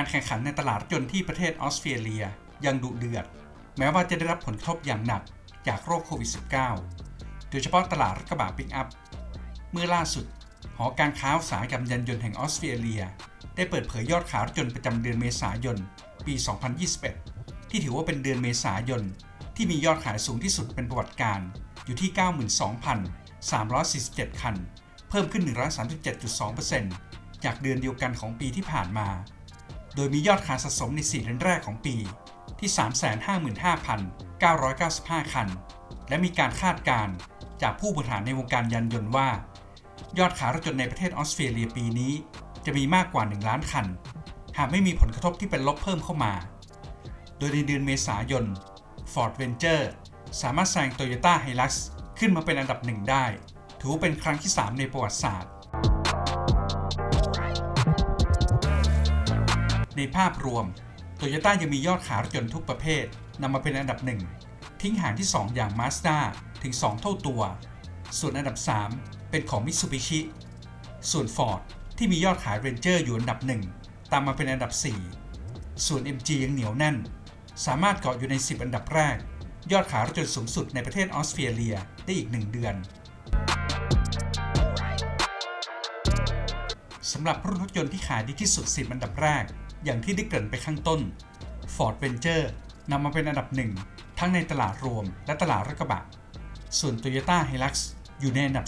การแข่งขันในตลาดรถยนต์ที่ประเทศออสเตรเลียยังดุเดือด แม้ว่าจะได้รับผลกระทบอย่างหนักจากโรคโควิด -19 โดยเฉพาะตลาดรถกระบะปิกอัพ เมื่อล่าสุด หอการค้าอุตสาหกรรมยานยนต์แห่งออสเตรเลีย ได้เปิดเผยยอดขายรถยนต์ประจำเดือนเมษายน ปี 2021 ที่ถือว่าเป็นเดือนเมษายน ที่มียอดขายสูงที่สุดเป็นประวัติการอยู่ที่ 92,347 คัน เพิ่มขึ้น 137.2%จากเดือนเดียวกันของปีที่ผ่านมา โดยมียอดขายสะสมใน 4 เดือนแรกของปีที่ 355,995 คัน และมีการคาดการณ์จากผู้บริหารในวงการยานยนต์ว่า ยอดขายรถยนต์ในประเทศออสเตรเลียปีนี้ จะมีมากกว่า 1 ล้านคัน หากไม่มีผลกระทบที่เป็นลบเพิ่มเข้ามา โดยในเดือนเมษายน Ford Ranger สามารถแซง Toyota Hilux ขึ้นมาเป็นอันดับหนึ่งได้ ถือว่าเป็นครั้งที่ 3 ในประวัติศาสตร์ ในภาพรวมโตโยต้ายังมียอดขายรถยนต์ทุกประเภทนำมาเป็นอันดับหนึ่งทิ้งห่างที่ 2 อย่าง Mazda ถึง 2 เท่าตัว ส่วนอันดับ 3 เป็นของ Mitsubishi ส่วน Ford ที่มียอดขาย Ranger อยู่อันดับหนึ่งตามมาเป็นอันดับ 4 ส่วน MG ยังเหนียวแน่น สามารถเกาะอยู่ใน 10 อันดับแรก ยอดขายรถยนต์สูงสุดในประเทศออสเตรเลียได้อีก 1 เดือน สำหรับรุ่นรถยนต์ที่ขายดีที่สุด10อันดับแรก อย่างที่ได้เกริ่นไปข้างต้น Ford Ranger นำมาเป็นอันดับหนึ่งทั้งในตลาดรวมและตลาดรถกระบะ ส่วน Toyota Hilux อยู่ในอันดับ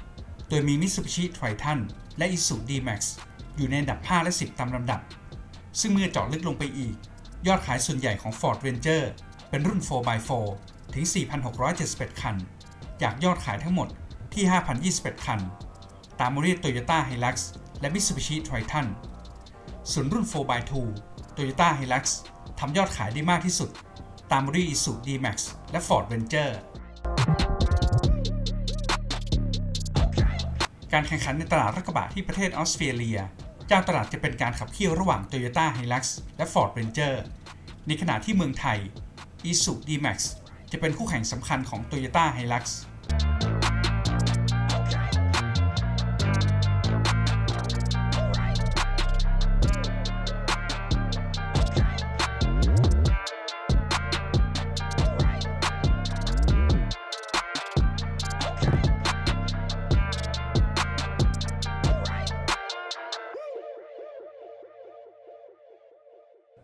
3 โดยมี Mitsubishi Triton และ Isuzu D-Max อยู่ในอันดับ 5 และ 10 ตามลำดับ ซึ่งเมื่อเจาะลึกลงไปอีก ยอดขายส่วนใหญ่ของ Ford Ranger เป็นรุ่น 4x4 ถึง 4,671 คัน จากยอดขายทั้งหมดที่ 5,021 คัน ตามมาด้วย Toyota Hilux และ Mitsubishi Triton ส่วนรุ่น 4x2 Toyota Hilux ทำยอดขายได้มากที่สุด ตามมาด้วย Isuzu D-Max และ Ford Ranger การแข่งขันในตลาดรถกระบะที่ประเทศออสเตรเลียเจ้าตลาดจะเป็นการขับเคี่ยวระหว่าง Toyota Hilux และ Ford Ranger ในขณะที่เมืองไทย Isuzu D-Max จะเป็นคู่แข่งสำคัญของ Toyota Hilux